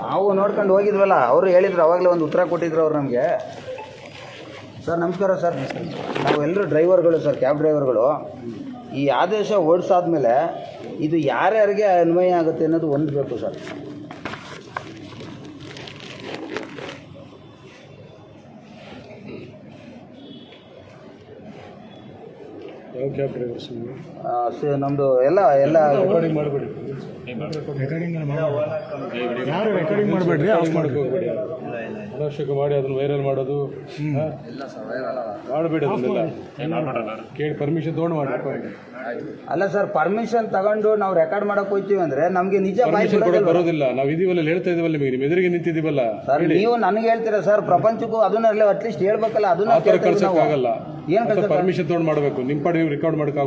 ನಾವು ನೋಡ್ಕೊಂಡು ಹೋಗಿದ್ವಲ್ಲ, ಅವರು ಹೇಳಿದ್ರು, ಅವಾಗಲೇ ಒಂದು ಉತ್ತರ ಕೊಟ್ಟಿದ್ರು ಅವ್ರು ನಮಗೆ. ಸರ್, ನಮಸ್ಕಾರ ಸರ್. ನಾವು ಎಲ್ಲರೂ ಡ್ರೈವರ್ಗಳು ಸರ್, ಕ್ಯಾಬ್ ಡ್ರೈವರ್ಗಳು. ಈ ಆದೇಶ ಓಡಿಸಾದ್ಮೇಲೆ ಇದು ಯಾರ್ಯಾರಿಗೆ ಅನ್ವಯ ಆಗುತ್ತೆ ಅನ್ನೋದು ಒಂದು ಬೇಕು ಸರ್ ಯಾವ ಕ್ಯಾಬ್ ಡ್ರೈವರ್ಸ್ ಆ, ಸ- ನಮ್ಮದು ಎಲ್ಲ ಎಲ್ಲ ರೆಕಾರ್ಡಿಂಗ್ ಮಾಡಬೇಡಿ. ಯಾರು ರೆಕಾರ್ಡಿಂಗ್ ಮಾಡಬೇಡ್ರಿ? ಆಫ್ ಹೋಗ್ಬೇಡಿ ಅನಾವಶ್ಯಕ ಮಾಡಿ ಅದನ್ನ ವೈರಲ್ ಮಾಡೋದು. ಮಾಡಬೇಡಿ ಅದನ್ನೆಲ್ಲ. ಕೇಳಿ ಪರ್ಮಿಷನ್ ತೊಗೊಂಡು ಮಾಡಿ ಅಲ್ಲ ಸರ್ ಪರ್ಮಿಷನ್ ತಗೊಂಡು ನಾವು ರೆಕಾರ್ಡ್ ಮಾಡಕ್ ಹೋಗ್ತೀವಿ ಅಂದ್ರೆ ನಮಗೆ ನಿಜ ಪರ್ಮಿಷನ್ ಕೊಡೋಕೆ? ಬರೋದಿಲ್ಲ. ನಾವು ಇದೀವಲ್ಲ ಹೇಳ್ತಾ ಇದೀವಲ್ಲ ನಿಮಗೆ ನಿಮ್ಮ ಎದುರಿಗೆ ನಿಂತಿದ್ದೀವಲ್ಲ ಸರ್ ನೀವು ನನಗೆ ಹೇಳ್ತೀರಾ ಸರ್ ಪ್ರಪಂಚಕ್ಕೂ ಅದನ್ನ ಅಟ್ಲೀಸ್ಟ್ ಹೇಳ್ಬೇಕಲ್ಲ ಅದನ್ನ ಆ ಥರ ನಾವು. ಕಳ್ಸೋಕ್ಕಾಗಲ್ಲ. ಏನ್ ಪರ್ಮಿಷನ್ ತೊಗೊಂಡು ಮಾಡಬೇಕು. ನಿಮ್ಮ ಪಾಡಿ ನೀವು ರೆಕಾರ್ಡ್ ಮಾಡೋಕೆ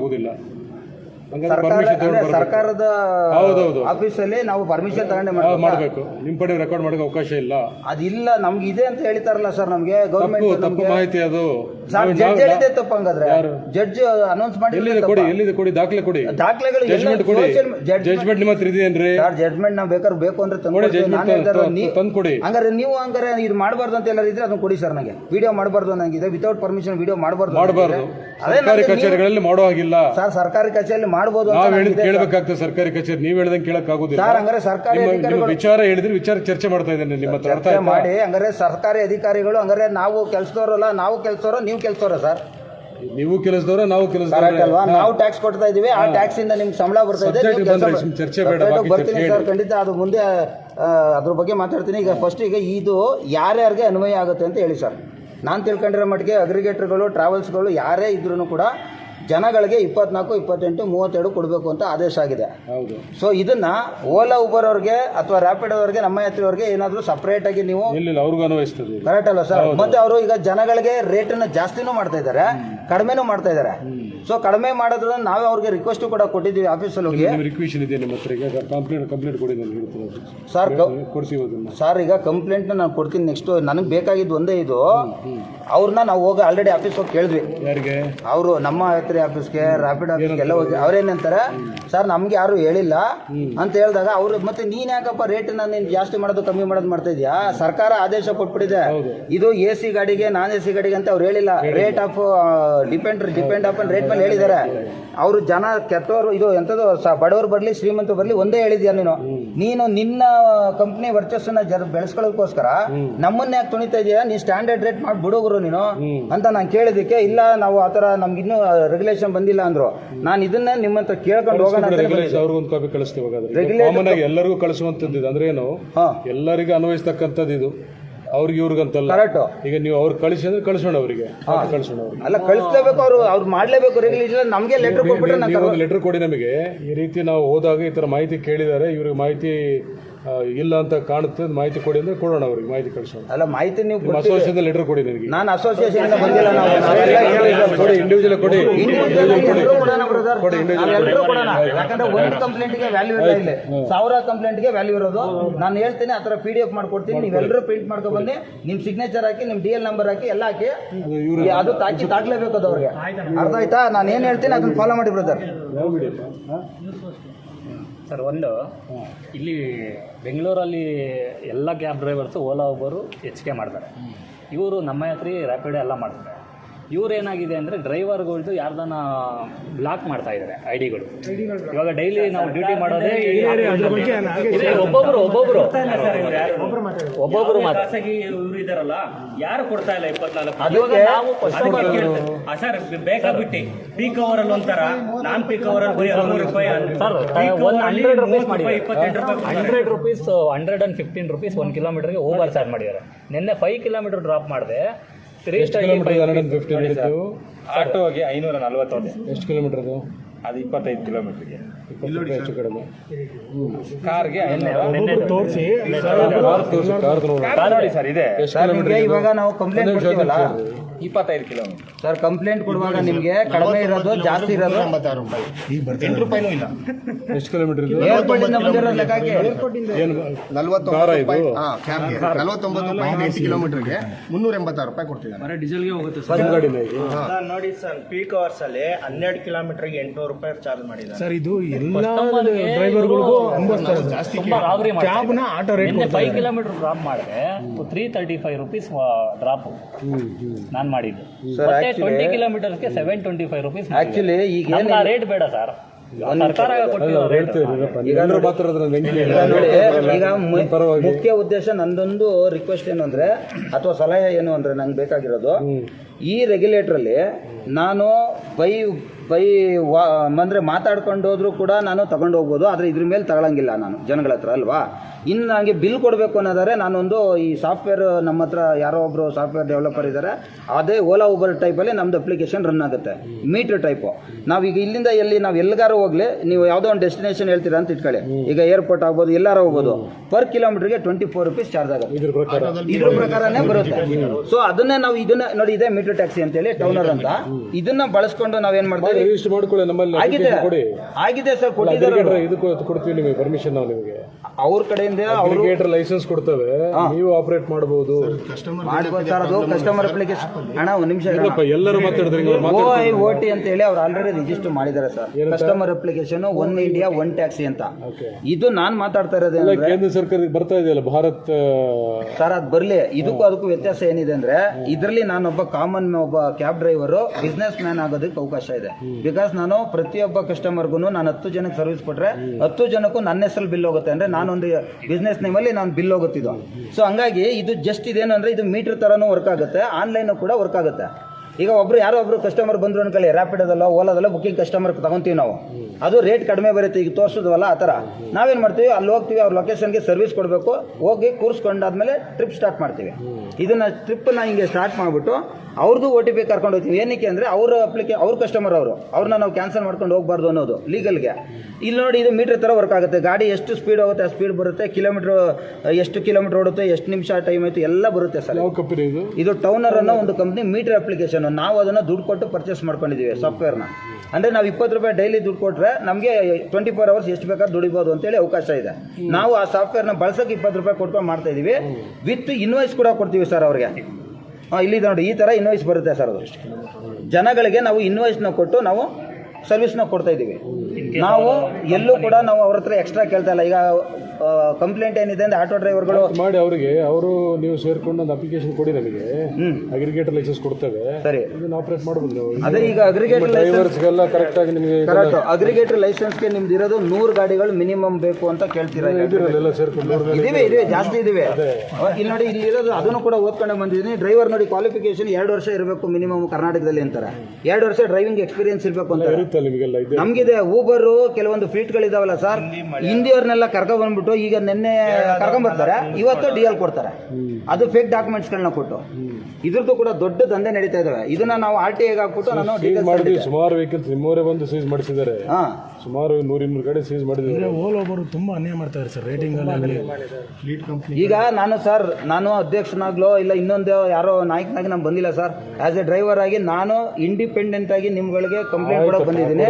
ಸರ್ಕಾರದ ಹೌದೌದು. ಆಫೀಸಲ್ಲಿ ನಾವು ಪರ್ಮಿಷನ್ ತಗೊಂಡೆ ಮಾಡ್ಬೇಕು. ನಿಮ್ಮ ಪಾಡಿ ರೆಕಾರ್ಡ್ ಮಾಡೋಕೆ ಅವಕಾಶ ಇಲ್ಲ. ಅದಿಲ್ಲ ನಮ್ಗೆ ಇದೆ ಅಂತ ಹೇಳ್ತಾರಲ್ಲ ಸರ್ ನಮ್ಗೆ. ಗೌರ್ಮೆಂಟ್ ತಪ್ಪು ಮಾಹಿತಿ ಅದು. ಜಡ್ಜ್ ಹೇಳಿದೆ ತಪ್ಪು ಹಂಗಾದ್ರೆ? ಜಡ್ಜ್ ಅನೌನ್ಸ್ ಎಲ್ಲಿದೆ ಕೊಡಿ ಎಲ್ಲಿದೆ ಕೊಡಿ ದಾಖಲೆ ಕೊಡಿ. ದಾಖಲೆಗಳು ಜಜ್ಮೆಂಟ್ ಕೊಡಿ. ಜಡ್ಜ್ಮೆಂಟ್ ನಿಮ್ಮ ಹತ್ರ ಇದೆಯೇನ್ರಿ ಸರ್ ಜಡ್ಜ್ಮೆಂಟ್ ನಾವು ಬೇಕಾದ್ರೆ ಬೇಕು ಅಂದ್ರೆ ತಂದು ಕೊಡಿ ಕೊಡ್ತೀವಿ. ಜಜ್ಮೆಂಟ್ ನಾನು ಹೇಳ್ತಾ ಇರೋದು ನೀವು- ತಂದು ಕೊಡಿ. ಹಂಗಾರೆ ನೀವು ಹಂಗಾರೆ ಇದು ಮಾಡಬಾರ್ದು ಅಂತ ಎಲ್ಲರೂ ಇದ್ರೆ ಅದನ್ನ ಕೊಡಿ ಸರ್ ನಂಗೆ. ವಿಡಿಯೋ ಮಾಡಬಾರ್ದು ನನಗಿದೆ ವಿತೌಟ್ ಪರ್ಮಿಷನ್ ವಿಡಿಯೋ ಮಾಡಬಾರ್ದು ಮಾಡಬಾರ್ದು. ಸರ್ಕಾರಿ ಕಚೇರಿಗಳಲ್ಲಿ ಮಾಡೋ ಹಾಗಿಲ್ಲ. ಸರ್ ಸರ್ಕಾರಿ ಕಚೇರಿಯಲ್ಲಿ ಮಾಡಬಹುದು ಅಂತ ನಾವ್ ಹೇಳಿದ್. ಕೇಳಬೇಕಾಗ್ತದೆ ಸರ್ಕಾರಿ ಕಚೇರಿ. ನೀವ್ ಹೇಳ್ದಂಗೆ ಕೇಳಕ್ ಆಗುದಿಲ್ಲ ಸರ್ ಹಂಗಾರೆ ಸರ್ಕಾರಿ ನಿಮ್ಮ ನಿಮ್ಮ ಅಧಿಕಾರಿಗಳು ವಿಚಾರ ಹೇಳಿದ್ರೆ ವಿಚಾರ ಚರ್ಚೆ ಮಾಡ್ತಾ ಇದ್ದೇನೆ ನಿಮ್ಮ ಹತ್ರ. ಅರ್ಥ ಚರ್ಚೆ ಆಯ್ತಾ? ಮಾಡಿ ಹಂಗಾರೆ ಸರ್ಕಾರಿ ಅಧಿಕಾರಿಗಳು ಹಂಗಾರೆ ನಾವು ಕೆಲಸದವರಲ್ಲ ನಾವು ಕೆಲಸದವರ ನೀವು ಕೆಲಸದವರ ಸರ್? ನೀವು ಕೆಲಸದವರ ನಾವು ಕರೆಕ್ಟ್ ಅಲ್ವಾ? ಕೆಲಸದವ್ರ ನಾವು ಟ್ಯಾಕ್ಸ್ ಕೊಡ್ತಾ ಇದೀವಿ ಆ ಟ್ಯಾಕ್ಸ್ ಇಂದ ನಿಮ್ಗೆ ಸಂಬಳ ಬರ್ತಾ ಇದೆ Subject ನೀವು ಕೆಲ್ಸ ಬಂದ್ರೆ ಮಾಡ್- ಚರ್ಚೆ ಬೇಡ, Subject ಬಾಕಿ ಬರ್ತೀನಿ ಚರ್ಚೆ ಸರ್ ಹೇಳಿ. ಖಂಡಿತ ಅದು ಮುಂದೆ ಆ, ಅದ್ರ ಬಗ್ಗೆ ಮಾತಾಡ್ತೀನಿ. ಈಗ ಫಸ್ಟ್ ಈಗ ಇದು ಯಾರ್ಯಾರಿಗೆ ಅನ್ವಯ ಆಗುತ್ತೆ ಅಂತ ಹೇಳಿ ಸರ್. ನಾನು ತಿಳ್ಕೊಂಡಿರೋ ಮಟ್ಟಿಗೆ ಅಗ್ರಿಗೇಟರ್ಗಳು ಟ್ರಾವೆಲ್ಸ್ಗಳು ಯಾರೇ ಇದ್ರೂ ಕೂಡ ಜನಗಳಿಗೆ ಇಪ್ಪತ್ನಾಲ್ಕು ಇಪ್ಪತ್ತೆಂಟು ಮೂವತ್ತೆರಡು ಕೊಡಬೇಕು ಅಂತ ಆದೇಶ ಆಗಿದೆ. ಹೌದು. ಸೊ ಇದನ್ನ ಓಲಾ ಉಬರ್ ಅವ್ರಿಗೆ ಅಥವಾ ರ್ಯಾಪಿಡ್ ಅವ್ರಿಗೆ ನಮ್ಮ ಯಾತ್ರಿಯವರಿಗೆ ಏನಾದರೂ ಸಪ್ರೇಟ್ ಆಗಿ ನೀವು ಕರೆಕ್ಟ್ ಅಲ್ಲ ಸರ್ ಮತ್ತೆ ಅವರು ಈಗ ಜನಗಳಿಗೆ ರೇಟನ್ನು ಜಾಸ್ತಿನೂ ಮಾಡ್ತಾ ಇದ್ದಾರೆ ಕಡಿಮೆನೂ ಮಾಡ್ತಾ ಇದ್ದಾರೆ ಸೊ ಕಡಿಮೆ ಮಾಡೋದ್ರಿಂದ ನಾವೇ ಅವ್ರಿಗೆ ರಿಕ್ವೆಸ್ಟ್ ಕೂಡ ಕೊಟ್ಟಿದ್ದೀವಿ ಆಫೀಸಲ್ಲಿ ಹೋಗಿ. ರಿಕ್ವೆಷನ್ ಇದೆ ನಿಮ್ಮ ಹತ್ರ ಈಗ? ಕಂಪ್ಲೇಂಟ್ ಕಂಪ್ಲೇಂಟ್ ಕೊಡಿ ಸರ್ ಕೊಡ್ತೀವಿ ಸರ್ ಈಗ ಕಂಪ್ಲೇಂಟ್ನ ನಾನು ಕೊಡ್ತೀನಿ ನೆಕ್ಸ್ಟ್ ನನಗೆ ಬೇಕಾಗಿದ್ದು ಒಂದೇ ಇದು. ಅವ್ರನ್ನ ನಾವು ಹೋಗಿ ಆಲ್ರೆಡಿ ಆಫೀಸ್ ಹೋಗಿ ಕೇಳಿದ್ವಿ. ಯಾರಿಗೆ? ಅವರು ನಮ್ಮ ಯಾತ್ರಿ ಆಫೀಸ್ಗೆ ರಾಪಿಡ್ ಆಫೀಸ್ಗೆ ಎಲ್ಲ ಹೋಗಿ ಅವ್ರೇನಂತಾರೆ ಸರ್ ನಮ್ಗೆ ಯಾರು ಹೇಳಿಲ್ಲ. ಅಂತ ಹೇಳಿದಾಗ ಅವ್ರು ಮತ್ತೆ ನೀನ್ ಯಾಕಪ್ಪ ರೇಟ್ ನೀನು ಜಾಸ್ತಿ ಮಾಡೋದು ಕಮ್ಮಿ ಮಾಡೋದು ಮಾಡ್ತಾ ಇದೀಯಾ? ಸರ್ಕಾರ ಆದೇಶ ಕೊಟ್ಬಿಟ್ಟಿದೆ. ಇದು ಎ ಸಿ ಗಾಡಿಗೆ ನಾನ್ ಎ ಸಿ ಗಾಡಿಗೆ ಅಂತ ಅವ್ರು ಹೇಳಿಲ್ಲ. Rate of depend depend of rate ಮೇಲೆ ಹೇಳಿದ್ದಾರೆ. ಅವರು ಜನ ಕೆಟ್ಟವರು ಇದು ಎಂಥದ್ದು ಬಡವರು ಬರಲಿ ಶ್ರೀಮಂತರು ಬರಲಿ ಒಂದೇ ಹೇಳಿದ್ಯಾ ನೀನು? ನೀನು ನಿನ್ನ ಕಂಪ್ನಿ ವರ್ಚಸ್ಸನ್ನ ಜರ್ ಬೆಳೆಸ್ಕೊಳ್ಳೋದಕ್ಕೋಸ್ಕರ ನಮ್ಮನ್ನ ಯಾಕೆ ತುಣಿತಾ ಇದೆಯಾ ನೀ ಸ್ಟ್ಯಾಂಡರ್ಡ್ ರೇಟ್ ಮಾಡಿ ಬಿಡೋಗ್ರು ನೀನು. ಅಂತ ನಾನು ಕೇಳಿದಕ್ಕೆ ಇಲ್ಲ ನಾವು ಆ ಥರ ನಮ್ಗೆ ಇನ್ನೂ ರೆಗ್ಯುಲೇಷನ್ ಬಂದಿಲ್ಲ ಅಂದ್ರು. ನಾನು ಇದನ್ನ ನಿಮ್ಮ ಹತ್ರ ಕೇಳ್ಕೊಂಡು ಹೋಗೋಣ ಅವ್ರಿಗೊಂದು ಕಾಪಿ ಕಳಿಸ್ತೀವಿ ಹಾಗಾದ್ರೆ. ಕಾಮನ್ ಆಗಿ ಎಲ್ಲರಿಗೂ ಕಳಿಸುವಂತದ್ದು ಅಂದ್ರೆ ಏನು? ಹಾ. ಎಲ್ಲರಿಗೂ ಅನ್ವಯಿಸ್ತಕ್ಕಂಥದ್ದು ಇದು. ಅವ್ರಿಗೆ ಇವ್ರಿಗಂತಲ್ಲ. ಕರೆಕ್ಟ್ ಈಗ ನೀವು ಅವ್ರು ಕಳಿಸಿ ಅಂದ್ರೆ ಕಳಿಸೋಣ ಅವರಿಗೆ. ಕಳಿಸೋಣ ಅವ್ರಿಗೆ. ಅಲ್ಲ ಕಳಿಸ್ಲೇಬೇಕು ಅವರು. ಅವ್ರು ಮಾಡ್ಲೇಬೇಕು ರೆಗ್ಯುಲೇಷನ್ ನಮಗೆ ಲೆಟರ್ ಕೊಟ್ಬಿಟ್ರೆ ಒಂದು ಲೆಟರ್ ಕೊಡಿ ನಮಗೆ. ಈ ರೀತಿ ನಾವು ಹೋದಾಗ ಈ ತರ ಮಾಹಿತಿ ಕೇಳಿದ್ದಾರೆ. ಇವ್ರಿಗೆ ಮಾಹಿತಿ ಇಲ್ಲ ಅಂತ ಕಾಣುತ್ತೆ ಮಾಹಿತಿ ಕೊಡಿ ಅಂದ್ರೆ ಕೊಡೋಣ ಅವ್ರಿಗೆ ಮಾಹಿತಿ ಕಳಿಸೋಣ. ಅಲ್ಲ ಮಾಹಿತಿ ನೀವು ನಿಮ್ಮ ಅಸೋಸಿಯೇಷನ್ ಲೆಟರ್ ಕೊಡಿ ನನಗೆ. ನಾನು ಅಸೋಸಿಯೇಷನ್ ಬಂದಿಲ್ಲ ನಾವು. ನಾವೆಲ್ಲ ಹೇಳಿದ್ವಿ. ಕೊಡಿ ಇಂಡಿವಿಜುವಲ್ ಕೊಡಿ ಕೊಡೋಣ brother. ನಾವೆಲ್ಲರೂ ಕೊಡೋಣ. ಯಾಕಂದ್ರೆ ಒಂದು ಕಂಪ್ಲೇಂಟ್ಗೆ ವ್ಯಾಲ್ಯೂ ಇಲ್ಲ ಇಲ್ಲಿ. ಸಾವಿರ ಕಂಪ್ಲೇಂಟ್ಗೆ ವ್ಯಾಲ್ಯೂ ಇರೋದು. ನಾನು ಹೇಳ್ತೀನಿ ಆ ಥರ ಪಿ ಡಿ ಎಫ್ ಮಾಡ್ಕೊಡ್ತೀನಿ ನೀವೆಲ್ಲರೂ ಪ್ರಿಂಟ್ ಮಾಡ್ಕೊ ಬನ್ನಿ. ನಿಮ್ಮ ಸಿಗ್ನೇಚರ್ ಹಾಕಿ ನಿಮ್ಮ ಡಿ ಎಲ್ ನಂಬರ್ ಹಾಕಿ ಎಲ್ಲ ಹಾಕಿ. ಈ- ಅದು ತಾಕಿ ತಾಕ್ಲೇಬೇಕು ಅದು ಅವ್ರಿಗೆ. ಅರ್ಥ ಆಯ್ತಾ? ನಾನು ಏನು ಹೇಳ್ತೀನಿ ಅದನ್ನ ಫಾಲೋ ಮಾಡಿ ಬ್ರದರ್ ಯಾವ ಬಿಡಿಯಪ್ಪ ಸರ್ ಒಂದು ಇಲ್ಲಿ ಬೆಂಗಳೂರಲ್ಲಿ ಎಲ್ಲ ಕ್ಯಾಬ್ ಡ್ರೈವರ್ಸು ಓಲಾ ಒಬ್ಬರು ಹೆಚ್ಚಿಗೆ ಮಾಡ್ತಾರೆ. ಇವರು ನಮ್ಮ ಯಾತ್ರಿ ರ್ಯಾಪಿಡ್ ಎಲ್ಲ ಮಾಡ್ತಾರೆ. ಇವ್ರು ಏನಾಗಿದೆ ಅಂದರೆ ಡ್ರೈವರ್ಗಳ್ದು ಯಾರ್ದಾನ ಬ್ಲಾಕ್ ಮಾಡ್ತಾ ಇದ್ದಾರೆ ಐ ಡಿಗಳು ಇವಾಗ ಡೈಲಿ ನಾವು ಡ್ಯೂಟಿ ಮಾಡೋದೇ ಒಬ್ಬೊಬ್ರು ಒಬ್ಬೊಬ್ರು. ಒಬ್ಬೊಬ್ರು ಮಾತ್ರ ಖಾಸಗಿ ಇವರು ಇದಾರಲ್ಲ ಯಾರು ಕೊಡ್ತಾ ಇಲ್ಲ ಇಪ್ಪತ್ನಾಲ್ಕು ಸರ್ ಬೇಕಾಗ್ಬಿಟ್ಟು. ಪೀಕ್ ಅವರ್ ಅಲ್ಲಿ ಒಂಥರ ನಾನ್ ಪೀಕ್ ಅವರ್ ಅಲ್ಲಿ ಹದಿಮೂರು ರೂಪಾಯಿ ಹಂಡ್ರೆಡ್ ರುಪೀಸ್ ಕೊಡ್ತಾರೆ. Hundred rupees hundred and fifteen rupees ಒಂದು ಕಿಲೋಮೀಟರ್ಗೆ ಓವರ್ ಚಾರ್ಜ್ ಮಾಡಿದ್ದಾರೆ. ನಿನ್ನೆ ಫೈವ್ ಕಿಲೋಮೀಟರ್ ಡ್ರಾಪ್ ಮಾಡಿದೆ. Three star kilometre hundred fifty ಆಟೋಗೆ ಐನೂರ ನಲವತ್ತೊಂದು ಎಷ್ಟು ಕಿಲೋಮೀಟರ್ ಅದು ಅದು ಇಪ್ಪತ್ತೈದು ಕಿಲೋಮೀಟರ್ಗೆ ಹೆಚ್ಚು ಕಡಿಮೆ ಕಾರ್ಗೆ ತೋರಿಸಿ ಕಾರ್ ತೋರಿಸಿ ಕಾರ್ ನೋಡಿ ಸರ್ ಇದೆ ಎಷ್ಟು ಇವಾಗ ನಾವು ಕಂಪ್ಲೇಂಟ್ ಇಪ್ಪತ್ತೈದು ಕಿಲೋಮೀಟರ್ ಸರ್ ಕಂಪ್ಲೇಂಟ್ ಕೊಡುವಾಗ ನಿಮಗೆ ಕಡಿಮೆ ಇರೋದು ಜಾಸ್ತಿ ಇರೋದು ಎಂಟು ರೂಪಾಯಿನೂ ಇಲ್ಲ. ಎಷ್ಟು ಕಿಲೋಮೀಟರ್ ಇದು ಏರ್ಪೋರ್ಟ್ ಇಂದ ಬಂದಿರೋ ಲೆಕ್ಕಕ್ಕೆ ಏನು? ನಲ್ವತ್ತೊಂಬತ್ತು ರೂಪಾಯಿ? ಹಾ ಕ್ಯಾಬ್ಗೆ ನಲ್ವತ್ತೊಂಬತ್ತು ಪಾಯಿಂಟ್ ಎಂಟು ಕಿಲೋಮೀಟರ್ಗೆ ಮುನ್ನೂರ ಎಂಬತ್ತಾರು ರೂಪಾಯಿ ಕೊಡ್ತಿದ್ದಾರೆ. ನಿಮ್ಮ ಡೀಸೆಲ್ಗೆ ಇದು? ಸರ್ ನೋಡಿ ಸರ್ ಪೀಕ್ ಅವರ್ಸ್ ಅಲ್ಲಿ ಹನ್ನೆರಡು ಕಿಲೋಮೀಟರ್ಗೆ ಎಂಟುನೂರು ರೂಪಾಯಿ ಚಾರ್ಜ್ ಮಾಡಿದ್ದಾರೆ. ಸರ್ ಇದು ಎಲ್ಲ ಡ್ರೈವರ್ಗಳಿಗೂ ಜಾಸ್ತಿ ಕ್ಯಾಬ್ನ auto rate five kilometre drop ಮಾಡಿದ್ರೆ three thirty five rupees drop ನಾನು ಮಾಡಿದ್ದು. Sir, ಮತ್ತೆ actually- twenty ಕಿಲೋಮೀಟರ್ಸ್ಗೆ seven twenty five rupees actually ಈಗ ರೇಟ್ ಬೇಡ ಸರ್ ಸರ್ಕಾರ ಕೊಟ್ಟಿರೋ ರೇಟ್ ಹೇಳ್ತಾ ಇದ್ದೀರಪ್ಪ ನೀವು ಎಲ್ಲರೂ ಮಾತಾಡಿದ್ರೆ ನಾನು ಈಗ ನೋಡಿ ಈಗ ಮು- ಪರವಾಗಿ ಮುಖ್ಯ ಉದ್ದೇಶ ನಂದೊಂದು ರಿಕ್ವೆಸ್ಟ್ ಏನು ಅಂದ್ರೆ ಅಥವಾ ಸಲಹೆ ಏನು ಅಂದ್ರೆ ನಂಗೆ ಬೇಕಾಗಿರೋದು ಈ ರೆಗ್ಯುಲೇಟ್ರಲ್ಲಿ ನಾನು ಬೈ ಬೈ ವಾ ಅಂದರೆ ಮಾತಾಡ್ಕೊಂಡು ಹೋದ್ರೂ ಕೂಡ ನಾನು ತಗೊಂಡು ಹೋಗ್ಬೋದು ಆದರೆ ಇದ್ರ ಮೇಲೆ ತಗೊಳಂಗಿಲ್ಲ ನಾನು ಜನಗಳ ಹತ್ರ ಅಲ್ವಾ? ಇನ್ನು ನನಗೆ ಬಿಲ್ ಕೊಡಬೇಕು ಅನ್ನೋದಾದ್ರೆ ನಾನೊಂದು ಈ ಸಾಫ್ಟ್ವೇರ್ ನಮ್ಮ ಹತ್ರ ಯಾರೋ ಒಬ್ಬರು ಸಾಫ್ಟ್ವೇರ್ ಡೆವಲಪರ್ ಇದ್ದಾರೆ ಅದೇ ಓಲಾ ಊಬರ್ ಟೈಪಲ್ಲಿ ನಮ್ಮದು ಅಪ್ಲಿಕೇಶನ್ ರನ್ ಆಗುತ್ತೆ ಮೀಟ್ರ್ ಟೈಪು ಈಗ ಇಲ್ಲಿಂದ ಎಲ್ಲಿ ನಾವು ಎಲ್ಲಿಗಾರು ಹೋಗಲಿ ನೀವು ಯಾವುದೋ ಒಂದು ಡೆಸ್ಟಿನೇಷನ್ ಹೇಳ್ತೀರಾ ಅಂತ ಇಟ್ಕೊಳ್ಳಿ. ಈಗ ಏರ್ಪೋರ್ಟ್ ಆಗ್ಬೋದು ಎಲ್ಲಾರು ಹೋಗ್ಬೋದು ಪರ್ ಕಿಲೋಮೀಟರ್ಗೆ ಟ್ವೆಂಟಿ ಫೋರ್ ರುಪೀಸ್ ಚಾರ್ಜ್ ಆಗುತ್ತೆ. ಇದ್ರ ಪ್ರಕಾರನೇ ಬರುತ್ತೆ. ಸೊ ಅದನ್ನೇ ನಾವು ಇದನ್ನ ನೋಡಿ ಇದೆ ಮೀಟ್ರ್ ಟ್ಯಾಕ್ಸಿ ಅಂತೇಳಿ ಟೌನರ್ ಅಂತ. ಇದನ್ನ ಬಳಸ್ಕೊಂಡು ನಾವೇನ್ ಮಾಡ್ತೀವಿ? ರಿಜಿಸ್ಟರ್ ಮಾಡ್ಕೊಳ್ಳಿ ನಮ್ಮಲ್ಲಿ ಆಗಿದೆ. application ಕೊಡಿ. ಆಗಿದೆ ಸರ್ ಕೊಟ್ಟಿದ್ದಾರೆ ಅಗ್ರಿಗೇಟರ್ ಇದು ಕೊಡ್ತೀವಿ ನಿಮಗೆ ಪರ್ಮಿಷನ್ ನಾವು ನಿಮಗೆ. ಅವ್ರ ಕಡೆಯಿಂದ ಅವರು ಅಗ್ರಿಗೇಟರ್ ಲೈಸೆನ್ಸ್ ಕೊಡ್ತೇವೆ. ನೀವು ಆಪರೇಟ್ ಮಾಡಬಹುದು. ಮಾಡ್ಬೋದು ಸರ್ ಅದು ಕಸ್ಟಮರ್ ಅಪ್ಲಿಕೇಶನ್ ಅಣ್ಣ ಒಂದು ನಿಮಿಷ ಇಲ್ಲಪ್ಪ ಎಲ್ಲರೂ ಮಾತಾಡಿದ್ರೆ ಹಿಂಗೆ ಓ ಮಾತಾಡ್ತಾರೆ ಐ ಓ ಟಿ ಅಂತ ಹೇಳಿ ಅವ್ರು ಆಲ್ರೆಡಿ ರಿಜಿಸ್ಟರ್ ಮಾಡಿದ್ದಾರೆ sir. Customer application one India one taxi ಅಂತ. ಇದು ನಾನು ಮಾತಾಡ್ತಾ ಎಲ್ಲ ಇರೋದೇನಂದ್ರೆ ಕೇಂದ್ರ ಸರ್ಕಾರಕ್ಕೆ ಬರ್ತಾ ಇದೆಯಲ್ಲ ಭಾರತ್ ಆ, ಸರ್ ಅದು ಬರಲಿ. ಇದಕ್ಕೂ ಅದಕ್ಕೂ ವ್ಯತ್ಯಾಸ ಏನಿದೆ ಅಂದ್ರೆ ಇದರಲ್ಲಿ ನಾನೊಬ್ಬ ಕಾಮನ್ ಒಬ್ಬ ಕ್ಯಾಬ್ ಡ್ರೈವರು ಬಿಸ್ನೆಸ್ ಮ್ಯಾನ್ ಆಗೋದಕ್ಕೆ ಅವಕಾಶ ಇದೆ. ಬಿಕಾಸ್ ನಾನು ಪ್ರತಿಯೊಬ್ಬ ಕಸ್ಟಮರ್ಗೂ ನಾನು ಹತ್ತು ಜನಕ್ಕೆ ಸರ್ವಿಸ್ ಕೊಟ್ಟರೆ ಹತ್ತು ಜನಕ್ಕೂ ನನ್ನ ಹೆಸರು ಬಿಲ್ ಹೋಗುತ್ತೆ. ಅಂದರೆ ನಾನೊಂದು ಬಿಸ್ನೆಸ್ ನೇಮಲ್ಲಿ ನಾನು ಬಿಲ್ ಹೋಗುತ್ತಿದ್ದು. ಸೊ ಹಂಗಾಗಿ ಇದು ಜಸ್ಟ್ ಇದೇನು ಇದು ಮೀಟರ್ ಥರನೂ ವರ್ಕ್ ಆಗುತ್ತೆ. ಆನ್ಲೈನು ಕೂಡ ವರ್ಕ್ ಆಗುತ್ತೆ. ಈಗ ಒಬ್ರು ಯಾರೋ ಒಬ್ರು ಕಸ್ಟಮರ್ ಬಂದ್ರು ಅನ್ಕೊಳ್ಳಿ ರ್ಯಾಪಿಡೋದಲ್ಲ ಓಲಾದಲ್ಲ ಬುಕಿಂಗ್ ಕಸ್ಟಮರ್ ತಗೊಂತೀವಿ ನಾವು. ಅದು ರೇಟ್ ಕಡಿಮೆ ಬರುತ್ತೆ ಈಗ ತೋರಿಸೋದಲ್ಲ ಆ ಥರ. ನಾವೇನು ಮಾಡ್ತೀವಿ ಅಲ್ಲಿ ಹೋಗ್ತೀವಿ ಅವ್ರ ಲೊಕೇಶನ್ಗೆ ಸರ್ವಿಸ್ ಕೊಡಬೇಕು. ಹೋಗಿ ಕೂರಿಸ್ಕೊಂಡಾದ್ಮೇಲೆ ಟ್ರಿಪ್ ಸ್ಟಾರ್ಟ್ ಮಾಡ್ತೀವಿ. ಇದನ್ನು ಟ್ರಿಪ್ಪನ್ನು ಹಿಂಗೆ ಸ್ಟಾರ್ಟ್ ಮಾಡಿಬಿಟ್ಟು ಅವ್ರದ್ದು ಓ ಟಿ ಪಿ ಕರ್ಕೊಂಡು ಹೋಗ್ತೀವಿ. ಏನಕ್ಕೆ ಅಂದರೆ ಅವ್ರ ಅಪ್ಲಿಕೇ ಅವ್ರ ಕಸ್ಟಮರ್ ಅವರು. ಅವ್ರನ್ನ ನಾವು ಕ್ಯಾನ್ಸಲ್ ಮಾಡ್ಕೊಂಡು ಹೋಗ್ಬಾರ್ದು ಅನ್ನೋದು ಲೀಗಲ್ಗೆ ಇಲ್ಲಿ ನೋಡಿ ಇದು ಮೀಟ್ರ್ ಥರ ವರ್ಕ್ ಆಗುತ್ತೆ. ಗಾಡಿ ಎಷ್ಟು ಸ್ಪೀಡ್ ಹೋಗುತ್ತೆ ಆ ಸ್ಪೀಡ್ ಬರುತ್ತೆ. ಕಿಲೋಮೀಟ್ರ್ ಎಷ್ಟು ಕಿಲೋಮೀಟ್ರ್ ಓಡುತ್ತೆ ಎಷ್ಟು ನಿಮಿಷ ಟೈಮ್ ಆಯಿತು ಎಲ್ಲ ಬರುತ್ತೆ ಸರ್. ಇದು? ಟೌನರ್ ಅನ್ನೋ ಒಂದು ಕಂಪ್ನಿ ಮೀಟರ್ ಅಪ್ಲಿಕೇಶನ್ ನಾವು ಅದನ್ನು ದುಡ್ಡು ಕೊಟ್ಟು ಪರ್ಚೇಸ್ ಮಾಡ್ಕೊಂಡಿದ್ದೀವಿ ಸಾಫ್ಟ್ವೇರ್ನ ಅಂದರೆ ನಾವು ಇಪ್ಪತ್ತು ರೂಪಾಯಿ ಡೈಲಿ ದುಡ್ಡು ಕೊಟ್ಟರೆ ನಮಗೆ ಟ್ವೆಂಟಿ ಫೋರ್ ಅವರ್ಸ್ ಎಷ್ಟು ಬೇಕಾದ್ರೂ ದುಡಿಬೋದು ಅಂತೇಳಿ ಅವಕಾಶ ಇದೆ. ನಾವು ಆ ಸಾಫ್ಟ್ವೇರ್ನ ಬಳಸೋಕೆ ಇಪ್ಪತ್ತು ರೂಪಾಯಿ ಕೊಟ್ಕೊಂಡು ಮಾಡ್ತಾ ಇದ್ದೀವಿ ವಿತ್ ಇನ್ವಾಯ್ಸ್ ಕೂಡ ಕೊಡ್ತೀವಿ ಸರ್ ಅವ್ರಿಗೆ. ಹಾಂ ಇಲ್ಲಿ ನೋಡಿ, ಈ ಥರ ಇನ್ವಾಯ್ಸ್ ಬರುತ್ತೆ ಸರ್ ಅದು. ಜನಗಳಿಗೆ ನಾವು ಇನ್ವಾಯ್ಸ್ನ ಕೊಟ್ಟು ನಾವು ಸರ್ವಿಸ್ನ ಕೊಡ್ತಾ ಇದ್ದೀವಿ ನಾವು ಎಲ್ಲೂ ಕೂಡ ನಾವು ಅವ್ರ ಹತ್ರ ಎಕ್ಸ್ಟ್ರಾ ಕೇಳ್ತಾ ಇಲ್ಲ. ಈಗ ಕಂಪ್ಲೇಂಟ್ ಏನಿದೆ ಅಂದ್ರೆ ಆಟೋ ಡ್ರೈವರ್ಗಳು ಮಾಡಿ ಅವರಿಗೆ ಅವರು ನೀವು ಸೇರ್ಕೊಂಡು ಒಂದು ಅಪ್ಲಿಕೇಶನ್ ಕೊಡಿ ನಮಗೆ. ಹ್ಮ್. ಅಗ್ರಿಗೇಟರ್ ಲೈಸೆನ್ಸ್ ಕೊಡ್ತೇವೆ. ಸರಿ. ಇದನ್ನ ಆಪರೇಟ್ ಮಾಡಬಹುದು ನಾವು. ಅದೇ ಈಗ ಅಗ್ರಿಗೇಟರ್ ಲೈಸೆನ್ಸ್ ಡ್ರೈವರ್ಸ್ಗೆಲ್ಲ ಕರೆಕ್ಟ್ ಆಗಿ ನಿಮಗೆ ಕರೆಕ್ಟ್ ಅಗ್ರಿಗೇಟರ್ ಲೈಸೆನ್ಸ್ಗೆ ನಿಮ್ದು ಇರೋದು ನೂರು ಗಾಡಿಗಳು ಮಿನಿಮಮ್ ಬೇಕು ಅಂತ ಕೇಳ್ತೀರಾ ಇದೆಲ್ಲ ಸೇರ್ಕೊಂಡು ಇದಿವೆ ಇದಿವೆ ಜಾಸ್ತಿ ಇದಿವೆ ಇಲ್ಲಿ ನೋಡಿ ಇಲ್ಲಿ ಇರೋದು ಅದನ್ನು ಕೂಡ ಓದ್ಕೊಂಡು ಬಂದಿದ್ದೀನಿ. ಡ್ರೈವರ್ ನೋಡಿ ಕ್ವಾಲಿಫಿಕೇಶನ್ ಎರಡು ವರ್ಷ ಇರಬೇಕು ಮಿನಿಮಮ್ ಕರ್ನಾಟಕದಲ್ಲಿ ಅಂತಾರೆ. ಎರಡು ವರ್ಷ ಡ್ರೈವಿಂಗ್ ಎಕ್ಸ್ಪೀರಿಯನ್ಸ್ ಇರಬೇಕು ಅಂತ ನಮಗಿದೆ ನಿಮಗೆಲ್ಲ ಇದೆ ನಮ್ಗಿದೆ ಊಬರು ಕೆಲವೊಂದು ಫ್ಲೀಟ್ಗಳಿದಾವಲ್ಲ ಸರ್ ಹಿಂದಿಯವ್ರನ್ನೆಲ್ಲ ಕರ್ಕೊಂಡ್ ಬಂದ್ಬಿಟ್ಟು ಈಗ ನಿನ್ನೆ ಕರ್ಕೊಂಬರ್ತಾರೆ ಇವತ್ತು ಡಿ ಎಲ್ ಕೊಡ್ತಾರೆ. ಅದು ಫೇಕ್ ಡಾಕ್ಯುಮೆಂಟ್ಸ್ಗಳನ್ನ ಕೊಟ್ಟು. ಇದ್ರದ್ದು ಕೂಡ ದೊಡ್ಡ ದಂಧೆ ನಡೀತಾ ಇದಾವೆ. ಇದನ್ನ ನಾವು ಆರ್ ಟಿ ಐಗೆ ಹಾಕ್ಬಿಟ್ಟು ನಾನು ಸೀಸ್ details ಮಾಡಿದ್ವಿ. ಸುಮಾರು ವೆಹಿಕಲ್ಸ್ ನಿಮ್ಮವರೇ ಬಂದು ಸೀಸ್ ಮಾಡಿಸಿದ್ದಾರೆ ಹಾ. ಸುಮಾರು ನೂರ ಇನ್ನೂರು ಕಡೆ ಸೀಸ್ ಮಾಡಿದ್ದಾರೆ ಓಲೋ ಒಬ್ಬರು ತುಂಬಾ ಅನ್ಯಾಯ ಮಾಡ್ತಾರೆ ಸರ್ ರೇಟಿಂಗ್ ಅಲ್ಲಿ. ಫ್ಲೀಟ್ ಕಂಪ್ನಿ ಈಗ ನಾನು ಸರ್ ನಾನು ಅಧ್ಯಕ್ಷನಾಗ್ಲೋ ಇಲ್ಲ ಇನ್ನೊಂದು ಯಾರೋ ನಾಯಕನಾಗಿ ನಾನು ಬಂದಿಲ್ಲ ಸರ್. ಆಸ್ ಎ ಡ್ರೈವರ್ ಆಗಿ ನಾನು ಇಂಡಿಪೆಂಡೆಂಟ್ ಆಗಿ ನಿಮ್ಗಳಿಗೆ ಕಂಪ್ಲೇಂಟ್ ಕೂಡ ಬಂದಿದ್ದೀನಿ.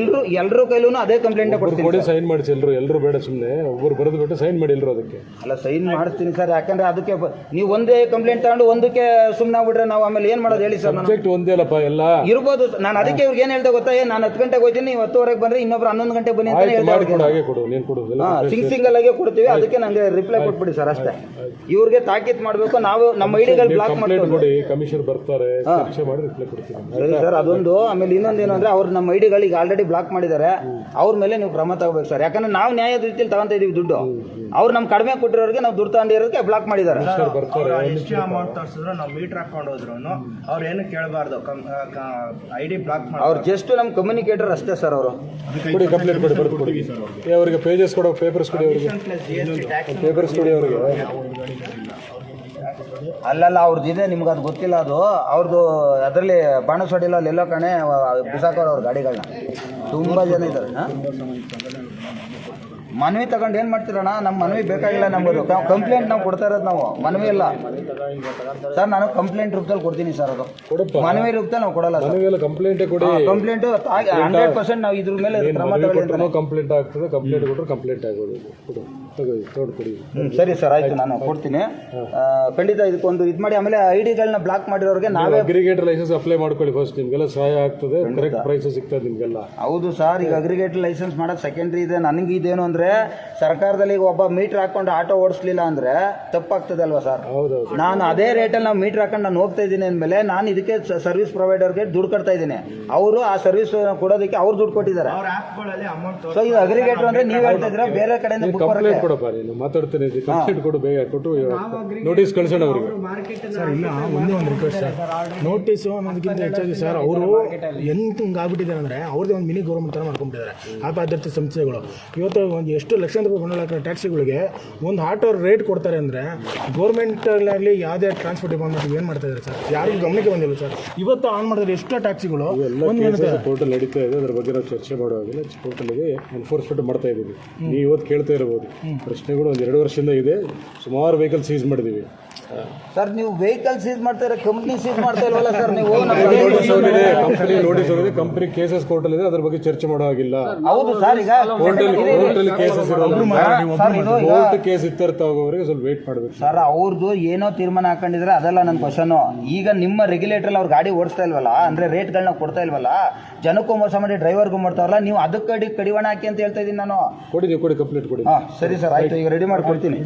ಎಲ್ಲರೂ ಎಲ್ಲರೂ ಕೈಲೂ ಅದೇ ಕಂಪ್ಲೇಂಟ್ ಕೊಡ್ತೀನಿ ಕೊಡಿ ಸೈನ್ ಮಾಡಿಸಿ ಎಲ್ಲರೂ ಎಲ್ಲರೂ ಬೇಡ ಸುಮ್ಮನೆ ಒಬ್ಬರು ಬರೆದು ಬಿಟ್ಟು ಸೈನ್ ಮಾಡಿಲ್ರು ಅದಕ್ಕೆ. ಅಲ್ಲ ಸೈನ್ ಮಾಡಿಸ್ತೀನಿ ಸರ್ ಯಾಕಂದ್ರೆ ಅದಕ್ಕೆ ಬ- ನೀವು ಒಂದೇ ಕಂಪ್ಲೇಂಟ್ ತಗೊಂಡು ಒಂದಕ್ಕೆ ಸುಮ್ಮನೆ ಆಗ್ಬಿಟ್ರೆ ನಾವು ಆಮೇಲೆ ಏನು ಮಾಡೋದು ಹೇಳಿ ಸರ್ ನಾನು? ಸಬ್ಜೆಕ್ಟ್ ಒಂದೇ ಅಲ್ಲಪ್ಪ ಎಲ್ಲ. ಇರ್ಬೋದು ನಾನು ಅದಕ್ಕೆ ಇವ್ರಿಗೆ ಏನು ಹೇಳ್ದೆ ಗೊತ್ತಾ? ಏ, ನಾನು ಹತ್ತು ಗಂಟೆಗೆ ಹೋಗ್ತೀನಿ ನೀವು ಹತ್ತುವರೆಗೆ ಬಂದ್ರೆ ಇನ್ನೊಬ್ರು ಹನ್ನೊಂದು ಗಂಟೆ ಬನ್ನಿ ಅಂತ ಆಯ್ತು ಮಾಡಿ ಅವ್ರಿಗೆ. ಕೊಡು ಹಾಗೆ ಕೊಡು ನೀನು ಕೊಡು ಎಲ್ಲ ಹಾ ಸಿಂಗ್ ಸಿಂಗಲ್ ಆಗಿ ಕೊಡ್ತೀವಿ ಅದಕ್ಕೆ ನಂಗೆ ರಿಪ್ಲೈ ಕೊಟ್ಬಿಡಿ ಸರ್ ಅಷ್ಟೇ. ಇವ್ರಿಗೆ ತಾಕೀತ್ ಮಾಡಬೇಕು ನಾವು ನಮ್ಮ ಐಡಿಗಳು ಬ್ಲಾಕ್ ಕಂಪ್ಲೇಂಟ್ ಮಾಡ್ತೀವಿ ಕೊಡಿ ಕಮಿಷನರ್ ಬರ್ತಾರೆ ಮಾಡಿ ರಿಪ್ಲೈ ಕೊಡ್ತೀನಿ. ಸರಿ ಸರ್ ಅದೊಂದು. ಆಮೇಲೆ ಇನ್ನೊಂದು ಏನಂದ್ರೆ ಅಂದ್ರೆ ಅವ್ರು ನಮ್ಮ ಐಡಿಗಳು ಈಗ ಆಲ್ರೆಡಿ ಬ್ಲಾಕ್ ಮಾಡಿದ್ದಾರೆ ಅವ್ರ ಮೇಲೆ ನೀವು ಕ್ರಮ ತಗೋಬೇಕು ಸರ್ ಯಾಕಂದ್ರೆ ನಾವು ನ್ಯಾಯದ ರೀತಿಯಲ್ಲಿ ತಗೊಂತ ಇದೀವಿ. ದುಡ್ಡು. ಅವ್ರು ನಮ್ ಕಡಿಮೆ ಕೊಟ್ಟಿರೋರಿಗೆ ನಾವು ದುಡ್ಡು ತಗೊಂಡಿರೋದಕ್ಕೆ ಬ್ಲಾಕ್ ಮಾಡಿದ್ದಾರೆ. ಬರ್ತಾರೆ ಎಷ್ಟು ಅಮೌಂಟ್ ತೋರಿಸಿದ್ರು ನಾವು ಮೀಟರ್ ಹಾಕೊಂಡು ಹೋದ್ರು ಅವ್ರು ಏನು ಕೇಳಬಾರ್ದು. ಐ ಡಿ ಬ್ಲಾಕ್ ಮಾಡಿ ಅವ್ರು ಜಸ್ಟ್ ನಮ್ಮ ಕಮ್ಯುನಿಕೇಟರ್ ಅಷ್ಟೇ ಸರ್ ಅವರು. ಕೊಡಿ ಕಂಪ್ಲೇಂಟ್ ಕೊಡಿ ಬರ್ದು ಕೊಡಿ. ಏ, ಅವರಿಗೆ ಪೇಜಸ್ ಕೊಡೋ ಪೇಪರ್ಸ್ ಕೊಡಿ ಅವರಿಗೆ. ಪೇಪರ್ಸ್ ಕೊಡಿ ಅವರಿಗೆ. ಅಲ್ಲಲ್ಲ ಅವ್ರದ್ದು ಇದೆ ನಿಮ್ಗೆ ಅದು ಗೊತ್ತಿಲ್ಲ ಅದು. ಅವ್ರದ್ದು ಅದರಲ್ಲಿ ಬಾಣಸೊಡಿಲ್ಲ ಅಲ್ಲೆಲ್ಲೋ ಕಣೆ ಬಿಸಾಕೋರು ಅವ್ರ ಗಾಡಿಗಳನ್ನ ತುಂಬ ಜನ ಇದ್ದಾರೆ ಮನವಿ ತಗೊಂಡು ಏನು ಮಾಡ್ತೀರಣ್ಣ? ನಮ್ಮ ಮನವಿ ಬೇಕಾಗಿಲ್ಲ ನಮ್ಮದು ಕಂಪ್ಲೇಂಟ್ ನಾವು ಕೊಡ್ತಾ ಇರೋದು ನಾವು. ಮನವಿ ಇಲ್ಲ. ಸರ್ ನಾನು ಕಂಪ್ಲೇಂಟ್ ರೂಪದಲ್ಲಿ ಕೊಡ್ತೀನಿ ಸರ್ ಅದು. ಮನವಿ ರೂಪದಲ್ಲಿ ನಾವು ಕೊಡಲ್ಲ ಸರ್. ಕಂಪ್ಲೇಂಟ್ ಕಂಪ್ಲೇಂಟೇ ಕೊಡಿ. ಕಂಪ್ಲೇಂಟು ಹಂಡ್ರೆಡ್ ಪರ್ಸೆಂಟ್ ನಾವು ಇದ್ರ ಮೇಲೆ ಕ್ರಮ ತಗೊಳ್ಳಿ ಕಂಪ್ಲೇಂಟ್ ಆಗ್ತದೆ ಕಂಪ್ಲೇಂಟ್ ಕೊಟ್ಟರೆ ಕಂಪ್ಲೇಂಟ್ ಆಗೋದು. ಕೊಡು. ಸರಿ ಸರ್ ಆಯ್ತು ನಾನು ಕೊಡ್ತೀನಿ. ಖಂಡಿತ ಇದಕ್ಕೊಂದು ಇದು ಮಾಡಿ ಆಮೇಲೆ ಐ ಡಿಗಳನ್ನ ಬ್ಲಾಕ್ ಮಾಡಿರೋರಿಗೆ ನಾವೇ ಅಗ್ರಿಗೇಟರ್ ಲೈಸೆನ್ಸ್ ಅಪ್ಲೈ ಮಾಡ್ಕೊಳ್ಳಿ ಫಸ್ಟ್ ನಿಮಗೆಲ್ಲ ಸಹಾಯ ಆಗ್ತದೆ. ಕರೆಕ್ಟ್ ಪ್ರೈಸ್ ಸಿಗ್ತದೆ ನಿಮಗೆಲ್ಲ. ಹೌದು ಸರ್ ಈಗ ಅಗ್ರಿಗೇಟ್ ಲೈಸೆನ್ಸ್ ಮಾಡೋದು ಸೆಕೆಂಡ್ರಿ ಇದೆ ನನಗೆ ಇದೇನು ಅಂದರೆ ಸರ್ಕಾರದಲ್ಲಿ ಈಗ ಒಬ್ಬ ಮೀಟರ್ ಹಾಕೊಂಡು ಆಟೋ ಓಡಿಸ್ಲಿಲ್ಲ ಅಂದ್ರೆ ತಪ್ಪಾಗ್ತದಲ್ವಾ ಸರ್? ಹೌದೌದು. ನಾನು ಅದೇ ರೇಟಲ್ಲಿ ನಾವು ಮೀಟರ್ ಹಾಕೊಂಡು ನಾನು ಹೋಗ್ತಾ ಇದ್ದೀನಿ ಅಂದಮೇಲೆ ನಾನು ಇದಕ್ಕೆ ಸರ್ವಿಸ್ ಪ್ರೊವೈಡರ್ಗೆ ದುಡ್ಡು ಕಟ್ತಾ ಇದ್ದೀನಿ. ಅವರು ಆ ಸರ್ವಿಸ್ ಕೊಡೋದಕ್ಕೆ ಅವ್ರು ದುಡ್ಡು ಕೊಟ್ಟಿದ್ದಾರೆ. ಅವ್ರ ಆ್ಯಪ್ಗಳಲ್ಲಿ ಅಮೌಂಟ್ ಸೊ ಇದು ಅಗ್ರಿಗೇಟರ್ ಅಂದ್ರೆ ನೀವು ಹೇಳ್ತಾ ಇದ್ದೀರಾ? ಬೇರೆ ಕಡೆಯಿಂದ ಬುಕ್ ಕಂಪ್ಲೇಂಟ್ ಕೊಡಪ್ಪ ನೀನು ಮಾತಾಡ್ತೀನಿ ಕಂಪ್ಲೇಂಟ್ ಕೊಡು ಬೇಗ ಕೊಟ್ಟು ನೋಟಿಸ್ ಕಳ್ಸೋಣ ಅವ್ರಿಗೆ. ಸರ್ ಇಲ್ಲ ಒಂದೇ ಒಂದು ರಿಕ್ವೆಸ್ಟ್ ಸರ್. ನೋಟಿಸು ಅನ್ನೋದಕ್ಕಿಂತ ಹೆಚ್ಚಾಗಿ ಸರ್ ಅವರು ಎಂತ ಹಿಂಗಾಗ್ಬಿಟ್ಟಿದ್ದಾರೆ ಅಂದರೆ ಅವ್ರದ್ದೇ ಒಂದು ಮಿನಿ ಗೌರ್ಮೆಂಟ್ ಥರ ಮಾಡ್ಕೊಂಡ್ಬಿಟ್ಟಿದ್ದಾರೆ. ಆಪಾದ್ಯತೆ ಸಂಸ್ಥೆಗಳು. ಇವತ್ತು ಎಷ್ಟು ಲಕ್ಷಾಂತರ ರೂಪಾಯಿ ಬಂಡವಾಳ ಹಾಕೋ ಟ್ಯಾಕ್ಸಿಗಳಿಗೆ ಒಂದು ಆಟೋ ರೇಟ್ ಕೊಡ್ತಾರೆ ಅಂದರೆ ಗೌರ್ಮೆಂಟಲ್ಲಾಗಲಿ ಯಾವುದೇ ಟ್ರಾನ್ಸ್ಪೋರ್ಟ್ ಡಿಪಾರ್ಟ್ಮೆಂಟ್ ಏನು ಮಾಡ್ತಾ ಇದ್ದಾರೆ ಸರ್? ಯಾರಿಗೂ ಗಮನಕ್ಕೆ ಬಂದಿಲ್ಲ ಸರ್. ಇವತ್ತು ಆನ್ ಮಾಡಿದ್ರೆ ಎಷ್ಟೋ ಟ್ಯಾಕ್ಸಿಗಳು ಪೋರ್ಟಲ್ ಕೋರ್ಟಲ್ಲಿ ನಡೀತಾ ಇದೆ. ಅದ್ರ ಬಗ್ಗೆ ನಾವು ಚರ್ಚೆ ಮಾಡುವಾಗಿಲ್ಲ ಕೋರ್ಟಲ್ಲಿಗೆ ಎನ್ಫೋರ್ಸ್ಮೆಂಟ್ ಮಾಡ್ತಾ ಇದ್ದೀವಿ. ನೀವು ಇವತ್ತು ಕೇಳ್ತಾ ಇರ್ಬೋದು ಪ್ರಶ್ನೆಗಳು ಒಂದು ಎರಡು ವರ್ಷದಿಂದ ಇದೆ. ಸುಮಾರು ವೆಹಿಕಲ್ ಸೀಸ್ ಮಾಡಿದ್ದೀವಿ ಸರ್ ನೀವು ವೆಹಿಕಲ್ ಸೀಸ್ ಮಾಡ್ತಾ ಇರೋ ಕಂಪ್ನಿ ಸೀಸ್ ಮಾಡ್ತಾ ಇಲ್ವಲ್ಲ ಸರ್? ನೀವು ನೋಟಿಸ್ ಹೋಗಿದೆ. ಕಂಪನಿ ನೋಟಿಸ್ ಹೋಗಿದೆ. ಕಂಪನಿ ಕೇಸಸ್ ಇದೆ. ಅದ್ರ ಬಗ್ಗೆ ಚರ್ಚೆ ಮಾಡೋ ಹಾಗಿಲ್ಲ. ಹೌದು ಸರ್ ಈಗ ಕೋರ್ಟ್ ಅಲ್ಲಿ ಕೇಸಸ್ ಕೋರ್ಟ್ ಕೇಸ್ ಆಗೋವರೆಗೆ ಸ್ವಲ್ಪ ವೇಟ್ ಮಾಡಬೇಕು ಸರ್ ಅವ್ರದ್ದು ಏನೋ ತೀರ್ಮಾನ ಹಾಕೊಂಡಿದ್ರೆ ಅದಲ್ಲ ನನ್ನ ಕ್ವಶನ್ ಈಗ ನಿಮ್ಮ ರೆಗ್ಯುಲೇಟರ್ ಅವ್ರ ಗಾಡಿ ಓಡಿಸ್ತಾ ಇಲ್ವಲ್ಲ ಅಂದ್ರೆ ರೇಟ್ಗಳನ್ನ ಕೊಡ್ತಾ ಇಲ್ವಲ್ಲ ಜನಕ್ಕೂ ಮೋಸ ಮಾಡಿ ಡ್ರೈವರ್ಗೂ ಮಾಡ್ತಾರಲ್ಲ ನೀವು ಅದಕ್ಕೆ ಕಡಿ ಕಡಿವಾಣ ಹಾಕಿ ಅಂತ ಹೇಳ್ತಾ ಇದೀನಿ ನಾನು. ಕೊಡಿ ಕೊಡಿ ಕಂಪ್ಲೀಟ್ ಕೊಡಿ. ಹಾಂ ಸರಿ ಸರ್ ಆಯ್ತು ಈಗ ರೆಡಿ ಮಾಡಿ ಕೊಡ್ತೀನಿ